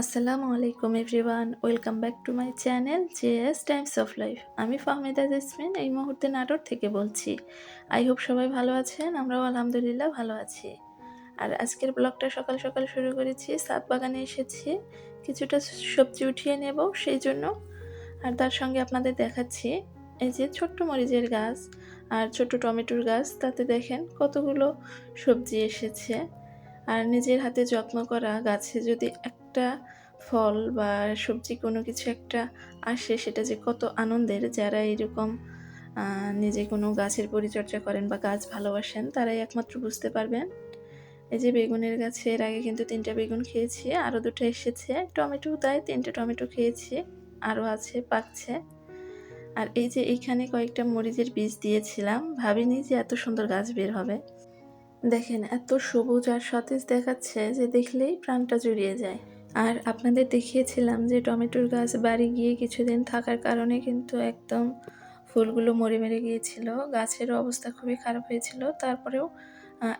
আসসালামু আলাইকুম everyone, welcome back to my channel JS times of life. আমি Fahmida jasmine, এই মুহূর্তে নাটোর থেকে বলছি। আই হোপ সবাই ভালো আছেন, আমরাও আলহামদুলিল্লাহ ভালো আছি। আর আজকের ব্লগটা সকাল সকাল শুরু করেছি, সাত বাগানে এসেছি, কিছুটা সবজি উঠিয়ে নেব সেই জন্য। আর তার সঙ্গে আপনাদের দেখাচ্ছি, এই যে ছোট্ট মরিচের গাছ আর ছোট্ট টমেটোর গাছ, তাতে দেখেন কতগুলো সবজি এসেছে। আর নিজের হাতে যত্ন করা গাছে যদি একটা ফল বা সবজি কোনো কিছু একটা আসে, সেটা যে কত আনন্দের। যারা এরকম নিজে কোনো গাছের পরিচর্যা করেন বা গাছ ভালোবাসেন, তারাই একমাত্র বুঝতে পারবেন। এই যে বেগুনের গাছে এর আগে কিন্তু তিনটা বেগুন খেয়েছি আরও দুটো এসেছে। টমেটো তাই তিনটে টমেটো খেয়েছি আরও আছে, পাকছে। আর এই যে এইখানে কয়েকটা মরিচের বীজ দিয়েছিলাম, ভাবিনি যে এত সুন্দর গাছ বের হবে। দেখেন এত সবুজ আর সতেজ দেখাচ্ছে যে দেখলেই প্রাণটা জুড়িয়ে যায়। আর আপনাদের দেখিয়েছিলাম যে টমেটোর গাছ বাড়ি গিয়ে কিছুদিন থাকার কারণে কিন্তু একদম ফুলগুলো মরে মেরে গিয়েছিল। গাছেরও অবস্থা খুবই খারাপ হয়েছিল। তারপরেও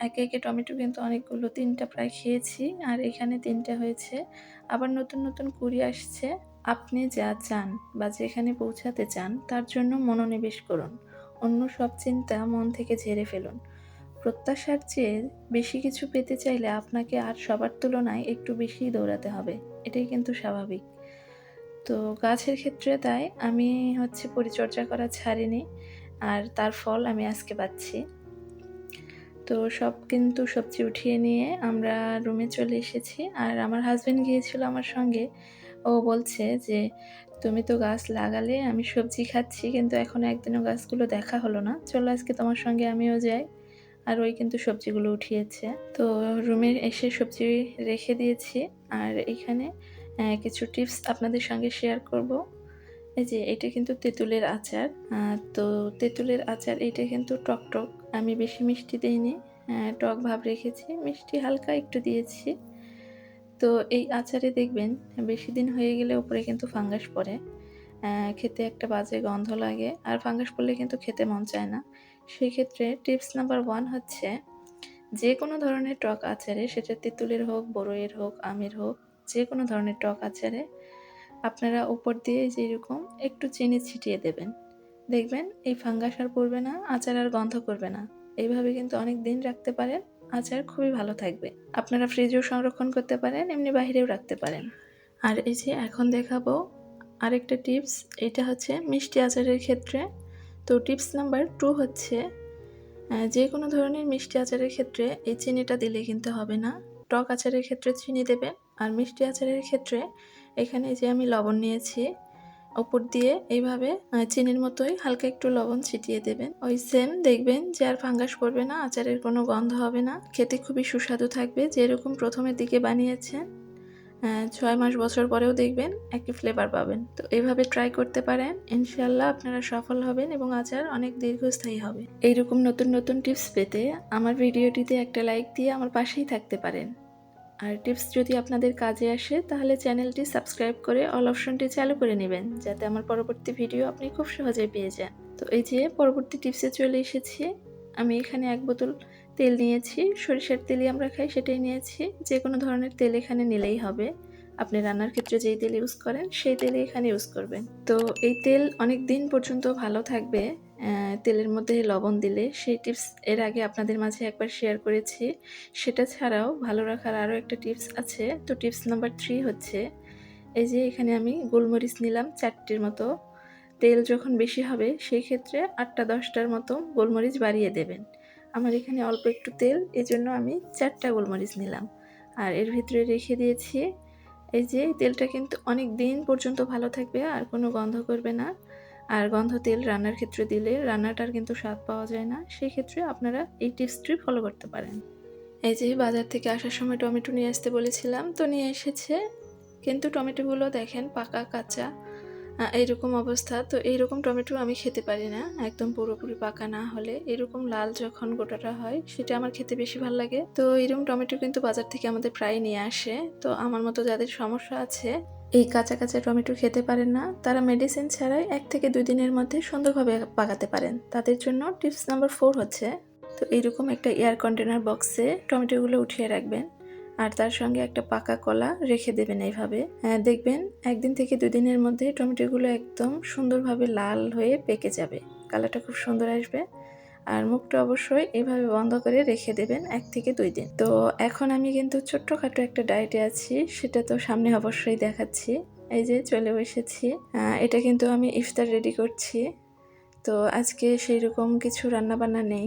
একে একে টমেটো কিন্তু অনেকগুলো, তিনটা প্রায় খেয়েছি। আর এখানে তিনটা হয়েছে। আবার নতুন নতুন কুড়ি আসছে। আপনি যা চান বা যেখানে পৌঁছাতে চান, তার জন্য মনোনিবেশ করুন। অন্য সব চিন্তা মন থেকে ঝেড়ে ফেলুন। প্রত্যাশার চেয়ে বেশি কিছু পেতে চাইলে আপনাকে আর সবার তুলনায় একটু বেশি দৌড়াতে হবে। এটাই কিন্তু স্বাভাবিক। তো গাছের ক্ষেত্রে তাই আমি হচ্ছে পরিচর্যা করা ছাড়িনি আর তার ফল আমি আজকে পাচ্ছি। তো সব কিন্তু সবজি উঠিয়ে নিয়ে আমরা রুমে চলে এসেছি আর আমার হাজব্যান্ড গিয়েছিল আমার সঙ্গে। ও বলছে যে, তুমি তো গাছ লাগালে আমি সবজি খাচ্ছি কিন্তু এখনও একদিনও গাছগুলো দেখা হলো না। চলো আজকে তোমার সঙ্গে আমিও যাই। আর ওই কিন্তু সবজিগুলো উঠিয়েছে। তো রুমে এসে সবজি রেখে দিয়েছি। আর এখানে কিছু টিপস আপনাদের সঙ্গে শেয়ার করব। এই যে, এটা কিন্তু তেঁতুলের আচার। তো তেঁতুলের আচার, এটা কিন্তু টক টক। আমি বেশি মিষ্টি দিইনি। টক ভাব রেখেছি। মিষ্টি হালকা একটু দিয়েছি। তো এই আচারে দেখবেন, বেশি দিন হয়ে গেলে উপরে কিন্তু ফাঙ্গাস পড়ে। খেতে একটা বাজে গন্ধ লাগে। আর ফাঙ্গাস পড়লে কিন্তু খেতে মন চায় না। সেক্ষেত্রে টিপস নাম্বার ওয়ান হচ্ছে যে কোনো ধরনের টক আচারে, সেটা তেঁতুলের হোক, বড়ইয়ের হোক, আমের হোক, যে কোনো ধরনের টক আচারে আপনারা উপর দিয়ে যেরকম একটু চিনি ছিটিয়ে দেবেন। দেখবেন এই ফাঙ্গাস আর পড়বে না, আচার আর গন্ধ করবে না। এইভাবে কিন্তু অনেক দিন রাখতে পারেন, আচার খুবই ভালো থাকবে। আপনারা ফ্রিজেও সংরক্ষণ করতে পারেন, এমনি বাহিরেও রাখতে পারেন। আর এই যে এখন দেখাবো আরেকটা টিপস, এটা হচ্ছে মিষ্টি আচারের ক্ষেত্রে তো টিপস নাম্বার টু হচ্ছে যে কোনো ধরনের মিষ্টি আচারের ক্ষেত্রে এই চিনিটা দিলে কিন্তু হবে না। টক আচারের ক্ষেত্রে চিনি দেবেন আর মিষ্টি আচারের ক্ষেত্রে এখানে যে আমি লবণ নিয়েছি, ওপর দিয়ে এইভাবে চিনির মতোই হালকা একটু লবণ ছিটিয়ে দেবেন। ওই সেম দেখবেন যে আর ফাঙ্গাস পড়বে না, আচারের কোনো গন্ধ হবে না। খেতে খুবই সুস্বাদু থাকবে, যেরকম প্রথমের দিকে বানিয়েছেন। ছয় মাস বছর পরেও দেখবেন একই ফ্লেভার পাবেন। তো এইভাবে ট্রাই করতে পারেন ইনশাল্লাহ আপনারা সফল হবেন এবং আচার অনেক দীর্ঘস্থায়ী হবে। এইরকম নতুন নতুন টিপস পেতে আমার ভিডিওটিতে একটা লাইক দিয়ে আমার পাশেই থাকতে পারেন। আর টিপস যদি আপনাদের কাজে আসে, তাহলে চ্যানেলটি সাবস্ক্রাইব করে অল অপশনটি চালু করে নেবেন, যাতে আমার পরবর্তী ভিডিও আপনি খুব সহজেই পেয়ে যান। তো এই যে পরবর্তী টিপসে চলে এসেছি, আমি এখানে এক বোতল তেল নিয়েছি, সরিষার তেলই আমরা খাই সেটাই নিয়েছি। যে কোনো ধরনের তেল এখানে নিলেই হবে। আপনি রান্নার ক্ষেত্রে যেই তেল ইউজ করেন, সেই তেলে এখানে ইউজ করবেন। তো এই তেল অনেক দিন পর্যন্ত ভালো থাকবে। তেলের মধ্যে লবণ দিলে সেই টিপস এর আগে আপনাদের মাঝে একবার শেয়ার করেছি। সেটা ছাড়াও ভালো রাখার আরও একটা টিপস আছে। তো টিপস নাম্বার থ্রি হচ্ছে, এই যে এখানে আমি গোলমরিচ নিলাম চারটির মতো। তেল যখন বেশি হবে, সেই ক্ষেত্রে আটটা দশটার মতো গোলমরিচ বাড়িয়ে দেবেন। আমার এখানে অল্প একটু তেল এই জন্য আমি চারটা গোলমরিচ নিলাম। আর এর ভিতরে রেখে দিয়েছি, এই যে তেলটা কিন্তু অনেক দিন পর্যন্ত ভালো থাকবে, আর কোনো গন্ধ করবে না। আর গন্ধ তেল রান্নার ক্ষেত্রে দিলে রান্নাটার কিন্তু স্বাদ পাওয়া যায় না সেই ক্ষেত্রে আপনারা এই টিপসটি ফলো করতে পারেন। এই যে বাজার থেকে আসার সময় টমেটো নিয়ে আসতে বলেছিলাম, তো নিয়ে এসেছে। কিন্তু টমেটোগুলো দেখেন পাকা, কাঁচা। এইরকম অবস্থা। তো এইরকম টমেটো আমি খেতে পারি না। একদম পুরোপুরি পাকা না হলে। এরকম লাল যখন গোটাটা হয়, সেটা আমার খেতে বেশি ভালো লাগে। তো এরকম টমেটো কিন্তু বাজার থেকে আমাদের প্রায় নিয়ে আসে। তো আমার মতো যাদের সমস্যা আছে, এই কাঁচা কাঁচা টমেটো খেতে পারেন না। তারা মেডিসিন ছাড়াই এক থেকে দুই দিনের মধ্যে সুন্দরভাবে পাকাতে পারেন। তাদের জন্য টিপস নাম্বার ফোর হচ্ছে, তো এইরকম একটা এয়ার কন্টেনার বক্সে টমেটোগুলো উঠিয়ে রাখবেন। আর তার সঙ্গে একটা পাকা কলা রেখে দেবেন এইভাবে। দেখবেন একদিন থেকে দুই দিনের মধ্যে টমেটোগুলো একদম সুন্দরভাবে লাল হয়ে পেকে যাবে। কালারটা খুব সুন্দর আসবে। আর মুখটা অবশ্যই এভাবে বন্ধ করে রেখে দেবেন এক থেকে দুই দিন। তো এখন আমি কিন্তু ছোট্টখাটো একটা ডায়েটে আছি সেটা তো সামনে অবশ্যই দেখাচ্ছি। এই যে চলে আহ, এটা কিন্তু আমি ইফতার রেডি করছি। তো আজকে সেই রকম কিছু রান্নাবান্না নেই।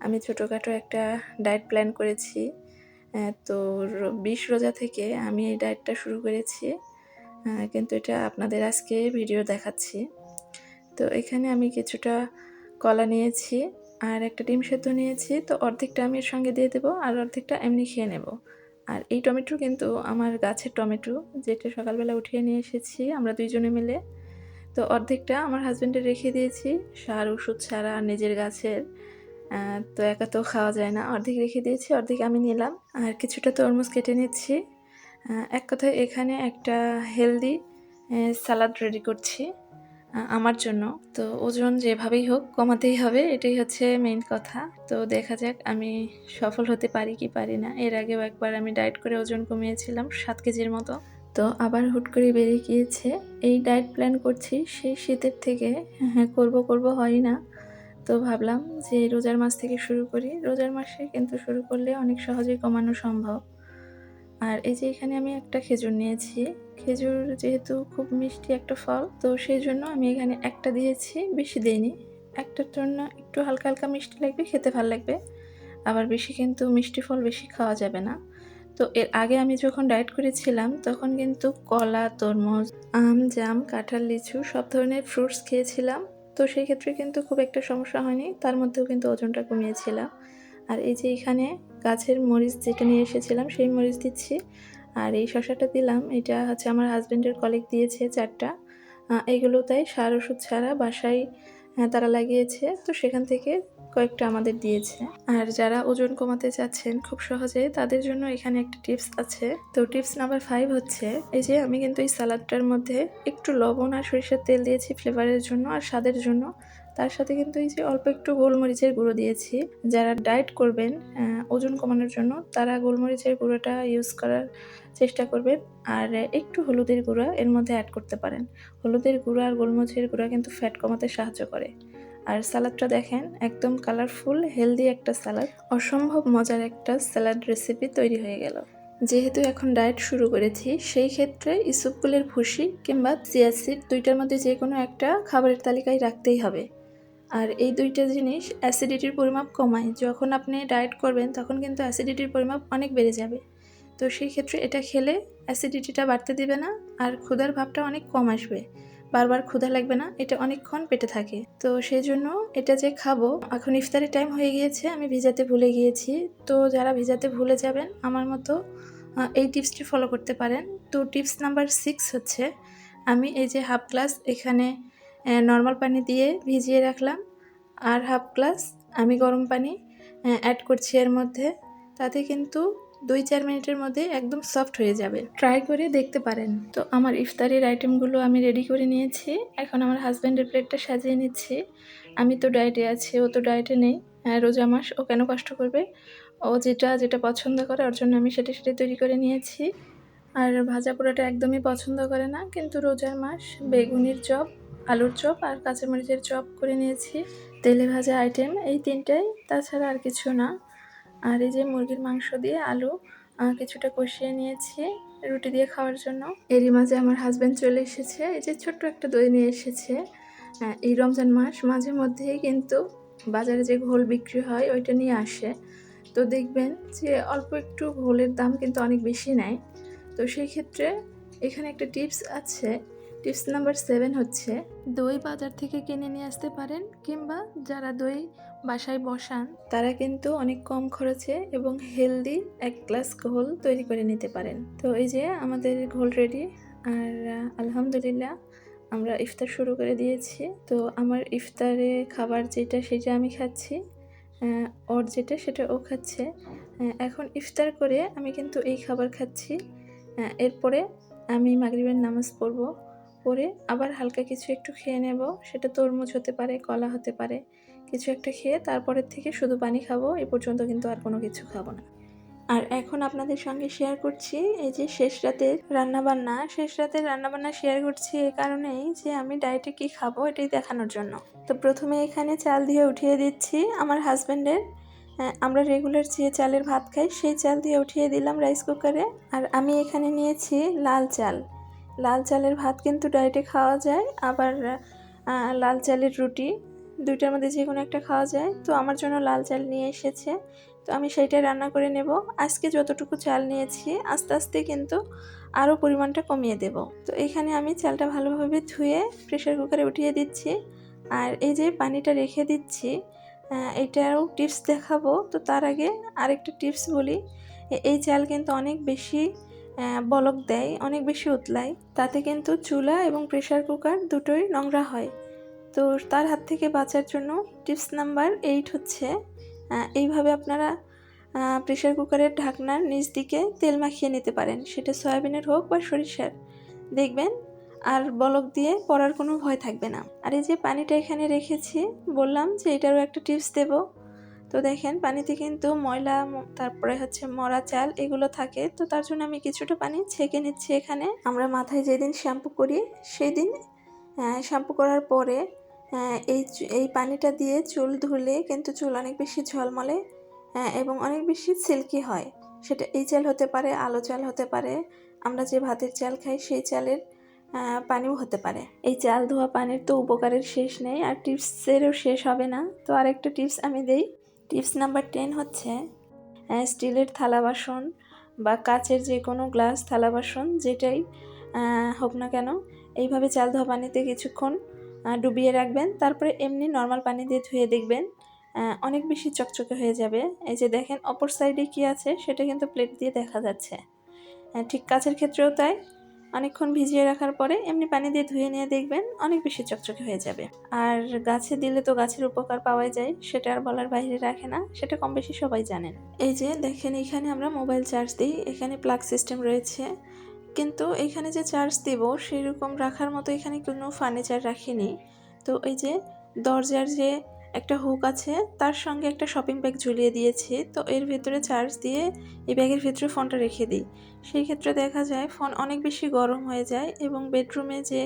আমি ছোটোখাটো একটা ডায়েট প্ল্যান করেছি। তো বিশ রোজা থেকে আমি এই ডায়েটটা শুরু করেছি কিন্তু এটা আপনাদের আজকে ভিডিও দেখাচ্ছি। তো এখানে আমি কিছুটা কলা নিয়েছি আর একটা ডিম সেদ্ধ নিয়েছি, তো অর্ধেকটা আমি এর সঙ্গে দিয়ে দেবো আর অর্ধেকটা এমনি খেয়ে নেব। আর এই টমেটো কিন্তু আমার গাছের টমেটো, যেটা সকালবেলা উঠিয়ে নিয়ে এসেছি আমরা দুইজনে মিলে। তো অর্ধেকটা আমার হাজব্যান্ডে রেখে দিয়েছি, সার ওষুধ ছাড়া নিজের গাছের। তো একা তো খাওয়া যায় না। অর্ধেক রেখে দিয়েছি, অর্ধেক আমি নিলাম। আর কিছুটা তরমুজ কেটে নিচ্ছি। এক কথায় এখানে একটা হেলদি সালাদ রেডি করছি আমার জন্য। তো ওজন যেভাবেই হোক কমাতেই হবে, এটাই হচ্ছে মেইন কথা। তো দেখা যাক আমি সফল হতে পারি কি পারি না। এর আগেও একবার আমি ডায়েট করে ওজন কমিয়েছিলাম, সাত কেজির মতো। তো আবার হুট করে বেরিয়ে গিয়েছে। এই ডায়েট প্ল্যান করছি, সেই শীতের থেকে হ্যাঁ করব করব হয় না। তো ভাবলাম যে রোজার মাস থেকে শুরু করি। রোজার মাসে কিন্তু শুরু করলে অনেক সহজেই কমানো সম্ভব। আর এই যে এখানে আমি একটা খেজুর নিয়েছি। খেজুর যেহেতু খুব মিষ্টি একটা ফল, তো সেই জন্য আমি এখানে একটা দিয়েছি, বেশি দিইনি। একটার জন্য একটু হালকা হালকা মিষ্টি লাগবে, খেতে ভালো লাগবে। আবার বেশি কিন্তু মিষ্টি ফল বেশি খাওয়া যাবে না। তো এর আগে আমি যখন ডায়েট করেছিলাম, তখন কিন্তু কলা, তরমুজ, আম, জাম, কাঁঠাল, লিচু সব ধরনের ফ্রুটস খেয়েছিলাম। তো সেই ক্ষেত্রে কিন্তু খুব একটা সমস্যা হয়নি। তার মধ্যেও কিন্তু ওজনটা কমিয়েছিলাম আর এই যে এখানে গাছের মরিচ যেটা নিয়ে এসেছিলাম, সেই মরিচ দিচ্ছি। আর এই শশাটা দিলাম। এটা হচ্ছে আমার হাজব্যান্ডের কলেগ দিয়েছে চারটা। এগুলো তাই সার ওষুধ ছাড়া বাসায় তারা লাগিয়েছে। তো সেখান থেকে কয়েকটা আমাদের দিয়েছে। আর যারা ওজন কমাতে চাচ্ছেন, খুব সহজে তাদের জন্য এখানে একটা টিপস আছে। তো টিপস নাম্বার ফাইভ হচ্ছে, এই যে আমি কিন্তু এই সালাদটার মধ্যে একটু লবণ আর সরিষার তেল দিয়েছি ফ্লেভারের জন্য আর স্বাদের জন্য। তার সাথে কিন্তু এই যে অল্প একটু গোলমরিচের গুঁড়ো দিয়েছি। যারা ডায়েট করবেন ওজন কমানোর জন্য, তারা গোলমরিচের গুঁড়োটা ইউজ করার চেষ্টা করবেন। আর একটু হলুদের গুঁড়া এর মধ্যে অ্যাড করতে পারেন। হলুদের গুঁড়া আর গোলমরিচের গুঁড়া কিন্তু ফ্যাট কমাতে সাহায্য করে। আর সালাদটা দেখেন, একদম কালারফুল হেলদি একটা সালাদ। অসম্ভব মজার একটা স্যালাড রেসিপি তৈরি হয়ে গেল। যেহেতু এখন ডায়েট শুরু করেছি, সেই ক্ষেত্রে ইসুপগুলের ভুসি কিংবা চিয়াসিড দুইটার মধ্যে যে কোনো একটা খাবারের তালিকায় রাখতেই হবে। আর এই দুইটা জিনিস অ্যাসিডিটির পরিমাপ কমায়। যখন আপনি ডায়েট করবেন, তখন কিন্তু অ্যাসিডিটির পরিমাপ অনেক বেড়ে যাবে। তো সেই ক্ষেত্রে এটা খেলে অ্যাসিডিটিটা বাড়তে দিবে না, আর ক্ষুধার ভাবটা অনেক কম আসবে। বারবার ক্ষুধা লাগবে না, এটা অনেকক্ষণ পেটে থাকে। তো সেই জন্য এটা যে খাব, এখন ইফতারের টাইম হয়ে গিয়েছে, আমি ভিজাতে ভুলে গিয়েছি। তো যারা ভিজাতে ভুলে যাবেন, আমার মতো এই টিপসটি ফলো করতে পারেন। তো টিপস নাম্বার সিক্স হচ্ছে, আমি এই যে হাফ গ্লাস এখানে নর্মাল পানি দিয়ে ভিজিয়ে রাখলাম। আর হাফ গ্লাস আমি গরম পানি অ্যাড করছি এর মধ্যে। তাতে কিন্তু দুই চার মিনিটের মধ্যে একদম সফট হয়ে যাবে। ট্রাই করে দেখতে পারেন। তো আমার ইফতারের আইটেমগুলো আমি রেডি করে নিয়েছি। এখন আমার হাজব্যান্ডের প্লেটটা সাজিয়ে নিচ্ছি। আমি তো ডায়েটে আছি ও তো ডায়েটে নেই। আহ, রোজা মাস ও কেন কষ্ট করবে? ও যেটা যেটা পছন্দ করে ওর জন্য আমি সেটা সেটা তৈরি করে নিয়েছি। আর ভাজা পোড়াটা একদমই পছন্দ করে না কিন্তু রোজার মাস বেগুনির চপ আলুর চপ আর কাঁচামরিচের চপ করে নিয়েছি। তেলে ভাজা আইটেম এই তিনটাই তাছাড়া আর কিছু না। আর এই যে মুরগির মাংস দিয়ে আলু কিছুটা কষিয়ে নিয়েছি রুটি দিয়ে খাওয়ার জন্য। এরই মাঝে আমার হাজব্যান্ড চলে এসেছে। এই যে ছোট্ট একটা দই নিয়ে এসেছে। এই রমজান মাস মাঝে মধ্যেই কিন্তু বাজারে যে ঘোল বিক্রি হয়, ওইটা নিয়ে আসে। তো দেখবেন যে অল্প একটু ঘোলের দাম কিন্তু অনেক বেশি নেয়। তো সেই ক্ষেত্রে এখানে একটা টিপস আছে। টিপস নাম্বার সেভেন হচ্ছে, দই বাজার থেকে কিনে নিয়ে আসতে পারেন কিংবা যারা দই বাসায় বসান। তারা কিন্তু অনেক কম খরচে এবং হেলদি এক গ্লাস ঘোল তৈরি করে নিতে পারেন। তো এই যে আমাদের ঘোল রেডি। আর আলহামদুলিল্লাহ আমরা ইফতার শুরু করে দিয়েছি। তো আমার ইফতারে খাবার যেটা সেটা আমি খাচ্ছি ওর যেটা সেটা ও খাচ্ছে। এখন ইফতার করে আমি কিন্তু এই খাবার খাচ্ছি। এরপরে আমি মাগরিবের নামাজ পড়ব। পরে আবার হালকা কিছু একটু খেয়ে নেব। সেটা তরমুজ হতে পারে, কলা হতে পারে। কিছু একটা খেয়ে তারপরের থেকে শুধু পানি খাব। এ পর্যন্ত কিন্তু আর কোনো কিছু খাব না। আর এখন আপনাদের সঙ্গে শেয়ার করছি এই যে শেষ রাতের রান্নাবান্না। শেষ রাতের রান্নাবান্না শেয়ার করছি এ কারণেই যে আমি ডায়েটে কি খাব এটাই দেখানোর জন্য। তো প্রথমে এখানে চাল দিয়ে উঠিয়ে দিচ্ছি আমার হাজব্যান্ডের আমরা রেগুলার যে চালের ভাত খাই, সেই চাল দিয়ে উঠিয়ে দিলাম রাইস কুকারে আর আমি এখানে নিয়েছি লাল চাল। লাল চালের ভাত কিন্তু ডায়েটে খাওয়া যায় আবার লাল চালের রুটি দুইটার মধ্যে যে কোনো একটা খাওয়া যায়। তো আমার জন্য লাল চাল নিয়ে এসেছে তো আমি সেইটাই রান্না করে নেব। আজকে যতটুকু চাল নিয়েছি আস্তে আস্তে কিন্তু আরও পরিমাণটা কমিয়ে দেব। তো এখানে আমি চালটা ভালোভাবে ধুয়ে প্রেশার কুকারে উঠিয়ে দিচ্ছি আর এই যে পানিটা রেখে দিচ্ছি আহ, এটারও টিপস দেখাবো। তো তার আগে আরেকটা টিপস বলি এই চাল কিন্তু অনেক বেশি বলক দেয়, অনেক বেশি উতলায়। তাতে কিন্তু চুলা এবং প্রেশার কুকার দুটোই নোংরা হয়। তো তার হাত থেকে বাঁচার জন্য টিপস নাম্বার এইট হচ্ছে এইভাবে আপনারা প্রেশার কুকারের ঢাকনার নিচ দিকে তেল মাখিয়ে নিতে পারেন। সেটা সয়াবিনের হোক বা সরিষার। দেখবেন, আর বলক দিয়ে পড়ার কোনো ভয় থাকবে না। আর এই যে পানিটা এখানে রেখেছি, বললাম যে এটারও একটা টিপস দেব। তো দেখেন, পানিতে কিন্তু ময়লা তারপরে হচ্ছে মরা চাল এগুলো থাকে। তো তার জন্য আমি কিছুটা পানি ছেঁকে নিচ্ছি এখানে। আমরা মাথায় যেদিন শ্যাম্পু করি সেই দিন শ্যাম্পু করার পরে এই এই পানিটা দিয়ে চুল ধুলে কিন্তু চুল অনেক বেশি ঝলমলে এবং অনেক বেশি সিল্কি হয়। সেটা, এই চাল হতে পারে, আলো চাল হতে পারে, আমরা যে ভাতের চাল খাই সেই চালের পানিও হতে পারে। এই চাল ধোয়া পানির তো উপকারের শেষ নেই, আর টিপসেরও শেষ হবে না। তো আরেকটা টিপস আমি দেই টিপস নাম্বার টেন হচ্ছে স্টিলের থালা বাসন বা কাচের যে কোনো গ্লাস, থালা বাসন যেটাই হোক না কেন, এইভাবে চাল ধোয়া পানিতে কিছুক্ষণ ডুবিয়ে রাখবেন। তারপরে এমনি নর্মাল পানি দিয়ে ধুয়ে দেখবেন অনেক বেশি চকচকে হয়ে যাবে। এই যে দেখেন, অপর সাইডে কি আছে, সেটা কিন্তু প্লেট দিয়ে দেখা যাচ্ছে। ঠিক কাছের ক্ষেত্রেও তাই। অনেকক্ষণ ভিজিয়ে রাখার পরে এমনি পানি দিয়ে ধুয়ে নিয়ে দেখবেন অনেক বেশি চকচকে হয়ে যাবে। আর গাছে দিলে তো গাছের উপকার পাওয়া যায়, সেটা আর বলার বাইরে রাখে না, সেটা কম বেশি সবাই জানেন। এই যে দেখেন, এখানে আমরা মোবাইল চার্জ দিই, এখানে প্লাগ সিস্টেম রয়েছে। কিন্তু এখানে যে চার্জ দেব, সেরকম রাখার মতো এখানে কোনো ফার্নিচার রাখিনি। তো এই যে দরজার যে একটা হুক আছে, তার সঙ্গে একটা শপিং ব্যাগ ঝুলিয়ে দিয়েছি। তো এর ভেতরে চার্জ দিয়ে এই ব্যাগের ভেতরে ফোনটা রেখে দিই। সেই ক্ষেত্রে দেখা যায় ফোন অনেক বেশি গরম হয়ে যায় এবং বেডরুমে যে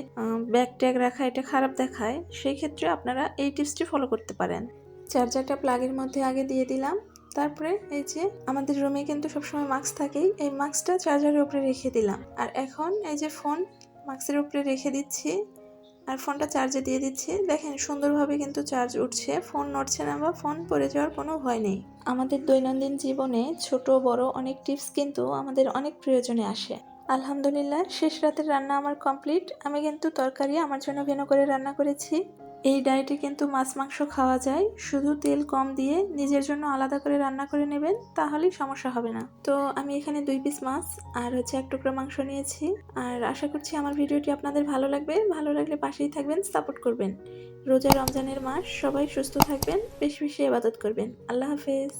ব্যাগ ট্যাগ রাখা এটা খারাপ দেখায়। সেই ক্ষেত্রে আপনারা এই টিপসটি ফলো করতে পারেন। চার্জারটা প্লাগের মধ্যে আগে দিয়ে দিলাম। তারপরে এই যে, আমাদের রুমে কিন্তু সবসময় মাস্ক থাকেই। এই মাস্কটা চার্জারের উপরে রেখে দিলাম। আর এখন এই যে ফোন মাস্কের উপরে রেখে দিচ্ছি। আর ফোনটা চার্জে দিয়ে দিচ্ছি। দেখেন, সুন্দরভাবে কিন্তু চার্জ উঠছে। ফোন নড়ছে না বা ফোন পড়ে যাওয়ার কোনো ভয় নেই। আমাদের দৈনন্দিন জীবনে ছোট, বড় অনেক টিপস কিন্তু আমাদের অনেক প্রয়োজনে আসে। আলহামদুলিল্লাহ, শেষ রাতের রান্না আমার কমপ্লিট। আমি কিন্তু তরকারি আমার জন্য ভেন করে রান্না করেছি। এই ডায়েটে কিন্তু মাছ, মাংস খাওয়া যায়। শুধু তেল কম দিয়ে নিজের জন্য আলাদা করে রান্না করে নেবেন, তাহলেই সমস্যা হবে না। তো আমি এখানে দুই পিস মাছ আর হচ্ছে এক টুকরো মাংস নিয়েছি। আর আশা করছি আমার ভিডিওটি আপনাদের ভালো লাগবে। ভালো লাগলে পাশেই থাকবেন, সাপোর্ট করবেন। রোজা রমজানের মাস, সবাই সুস্থ থাকবেন, বেশি বেশি ইবাদত করবেন। আল্লাহ হাফেজ।